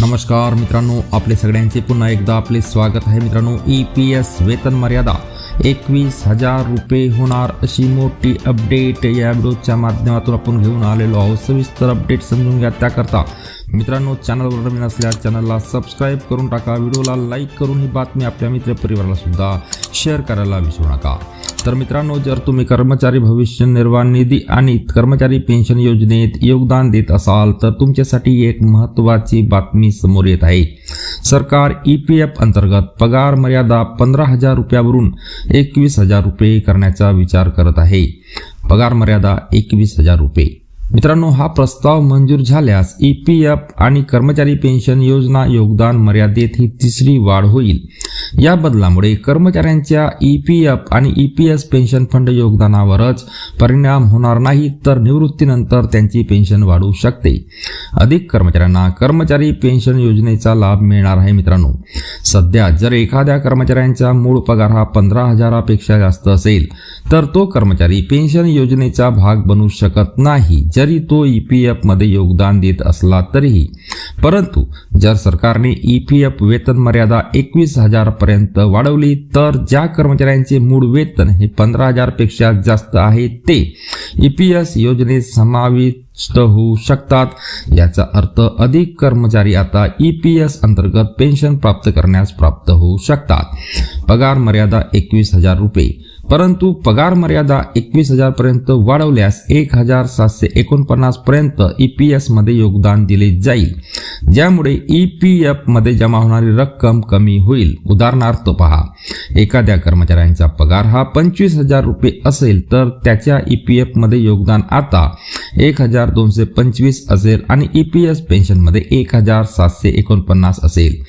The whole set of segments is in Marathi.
नमस्कार मित्रांनो आपले सगळ्यांचे पुन्हा एकदा आपले स्वागत आहे मित्रांनो. ई पी एस वेतन मर्यादा एकवीस हजार रुपये होणार अशी मोठी अपडेट या व्हिडिओच्या माध्यमातून आपण घेऊन आलेलो आहोत. सविस्तर अपडेट समजून घ्या त्याकरता. मित्रांनो चॅनलवर नवीन असल्या चॅनलला सबस्क्राईब करून टाका. व्हिडिओला लाईक करून ही बातमी आपल्या मित्रपरिवाराला सुद्धा शेअर करायला विसरू नका. तर मित्रांनो जर तुम्ही कर्मचारी भविष्य निर्वाह निधी आणि कर्मचारी पेन्शन योजनेत योगदान देत असाल तर तुमच्यासाठी एक महत्त्वाची बातमी समोर येत आहे. सरकार ई पी एफ अंतर्गत पगार मर्यादा पंधरा हजार रुपयावरून एकवीस हजार रुपये करण्याचा विचार करत आहे. पगार मर्यादा एकवीस हजार रुपये. मित्रांनो हा प्रस्ताव मंजूर झाल्यास ई पी एफ आणि कर्मचारी पेन्शन योजना योगदान मर्यादेत ही तिसरी वाढ होईल. या बदलामुळे कर्मचाऱ्यांच्या ई पी एफ आणि E P S pension fund योगदानावरच परिणाम होणार नाही तर निवृत्तीनंतर त्यांची पेन्शन वाढू शकते. अधिक कर्मचाऱ्यांना कर्मचारी पेन्शन योजनेचा लाभ मिळणार आहे मित्रांनो. सध्या जर एखाद्या कर्मचाऱ्यांचा मूळ पगार हा पंधरा हजारापेक्षा जास्त असेल तर तो कर्मचारी पेन्शन योजनेचा भाग बनू शकत नाही जरी तो ई पी एफमध्ये योगदान देत असला तरीही परंतु जर सरकारने ई पी एफ वेतन मर्यादा एकवीस हजारपर्यंत वाढवली तर ज्या कर्मचाऱ्यांचे मूळ वेतन हे पंधरा हजारपेक्षा जास्त आहे ते ई पी एस योजनेत समाविष्ट होऊ शकतात. याचा अर्थ अधिक कर्मचारी आता ई पी एस अंतर्गत पेन्शन प्राप्त करण्यास प्राप्त होऊ शकतात. पगार मर्यादा एकवीस हजार रुपये. परंतु पगार मर्यादा एकवीस हजार पर्यंत वाढवल्यास एक हजार सातशे एकोणपन्नास पर्यंत ई पी एसमध्ये योगदान दिले जाईल. ज्यामुळे ई पी एफमध्ये जमा होणारी रक्कम कमी होईल. उदाहरणार्थ पहा एखाद्या कर्मचाऱ्यांचा पगार हा पंचवीस हजार रुपये असेल तर त्याच्या ई पी एफमध्ये योगदान आता एक हजार दोनशे पंचवीस असेल आणि ई पी एस पेन्शनमध्ये एक हजार सातशे एकोणपन्नास असेल.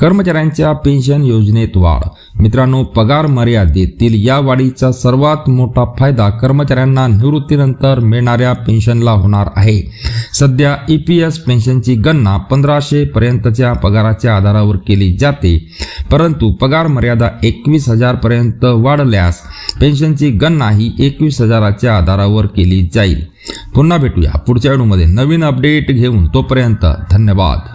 कर्मचाऱ्यांच्या पेन्शन योजनेत वाढ. मित्रांनो पगार मर्यादेतील या वाढीचा सर्वात मोठा फायदा कर्मचाऱ्यांना निवृत्तीनंतर मिळणाऱ्या पेन्शनला होणार आहे. सध्या ई पी एस पेन्शनची गणना पंधराशे पर्यंतच्या पगाराच्या आधारावर केली जाते. परंतु पगार मर्यादा एकवीस हजार पर्यंत वाढल्यास पेन्शनची गणना ही एकवीस हजाराच्या आधारावर केली जाईल. पुन्हा भेटूया पुढच्या व्हिडिओमध्ये नवीन अपडेट घेऊन तोपर्यंत धन्यवाद.